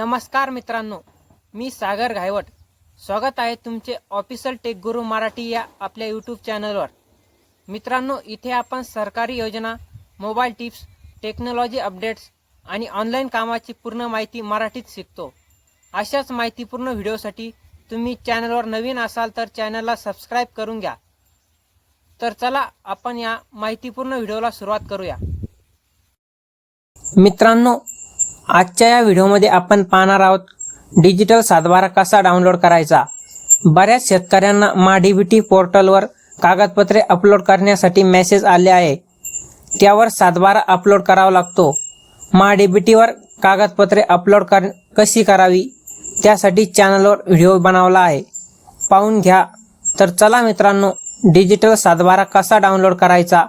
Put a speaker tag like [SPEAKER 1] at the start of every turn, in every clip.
[SPEAKER 1] नमस्कार मित्रांनो मी सागर घायवट. स्वागत आहे तुमचे ऑफिशियल टेक गुरु मराठी या आपल्या यूट्यूब चॅनलवर. मित्रांनो इथे आपण सरकारी योजना मोबाईल टिप्स टेक्नॉलॉजी अपडेट्स आणि ऑनलाईन कामाची पूर्ण माहिती मराठीत शिकतो. अशाच माहितीपूर्ण व्हिडिओसाठी तुम्ही चॅनलवर नवीन असाल तर चॅनलला सबस्क्राईब करून घ्या. तर चला आपण या माहितीपूर्ण व्हिडिओला सुरुवात करूया. मित्रांनो आजच्या या व्हिडिओमध्ये आपण पाहणार आहोत डिजिटल सातबारा कसा डाउनलोड करायचा? बऱ्याच शेतकऱ्यांना माडीबीटी पोर्टलवर कागदपत्रे अपलोड करण्यासाठी मेसेज आले आहे. त्यावर सातबारा अपलोड करावा लागतो. माडीबीटीवर कागदपत्रे अपलोड कर कशी करावी? त्यासाठी चॅनलवर व्हिडिओ बनवला आहे. पाहून घ्या. तर चला मित्रांनो डिजिटल सातबारा कसा डाउनलोड करायचा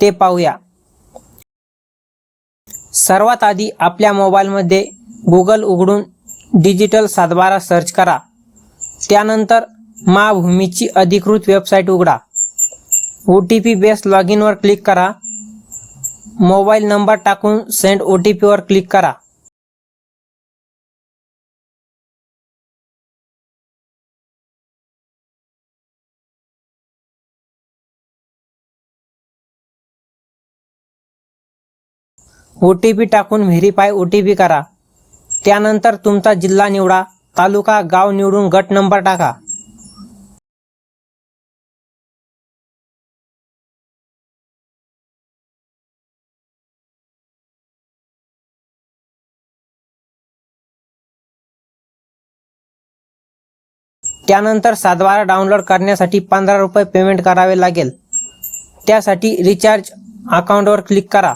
[SPEAKER 1] ते पाहूया. सर्वात आधी आपल्या मोबाईलमध्ये गुगल उघडून डिजिटल सातबारा सर्च करा. त्यानंतर माभूमीची अधिकृत वेबसाईट उघडा. ओ टी पी बेस लॉग इनवर क्लिक करा. मोबाईल नंबर टाकून सेंड ओ टी पीवर क्लिक करा. ओ टी पी टाकून व्हेरीफाय ओ टी पी करा. त्यानंतर तुमचा जिल्हा निवडा तालुका गाव निवडून गट नंबर टाका. त्यानंतर सातबारा डाउनलोड करण्यासाठी पंधरा रुपये पेमेंट करावे लागेल. त्यासाठी रिचार्ज अकाउंटवर क्लिक करा.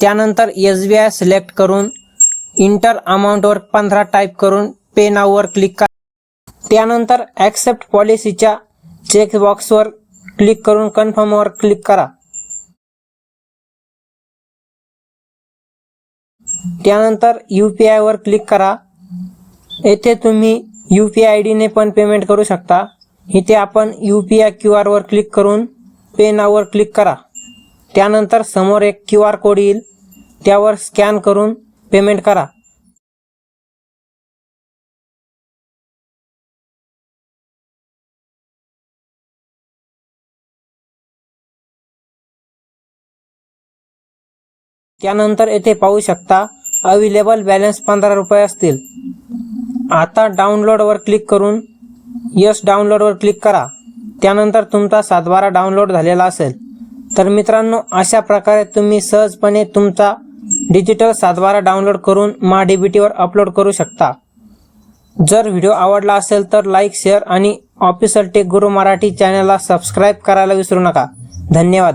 [SPEAKER 1] त्यानंतर एस बी आय सिलेक्ट करून इंटर अमाऊंटवर पंधरा टाईप करून पे नाववर क्लिक करा. त्यानंतर ॲक्सेप्ट पॉलिसीच्या चेकबॉक्सवर क्लिक करून कन्फर्मवर क्लिक करा. त्यानंतर यू पी आयवर क्लिक करा. येथे तुम्ही यू पी आय आय डीने पण पेमेंट करू शकता. इथे आपण यू पी आय क्यू आरवर क्लिक करून पे नाववर क्लिक करा. त्यानंतर समोर एक क्यू आर कोड येईल. त्यावर स्कॅन करून पेमेंट करा. त्यानंतर येथे पाहू शकता अवेलेबल बॅलन्स पंधरा रुपये असतील. आता डाउनलोडवर क्लिक करून यस डाउनलोडवर क्लिक करा. त्यानंतर तुमचा सातबारा डाउनलोड झालेला असेल. तर मित्रांनो अशा प्रकारे तुम्ही सहजपणे तुमचा डिजिटल सातबारा डाउनलोड करून मा टीवर अपलोड करू शकता. जर व्हिडिओ आवडला असेल तर लाईक शेअर आणि ऑफिसर टेक गुरु मराठी चॅनलला सबस्क्राईब करायला विसरू नका. धन्यवाद.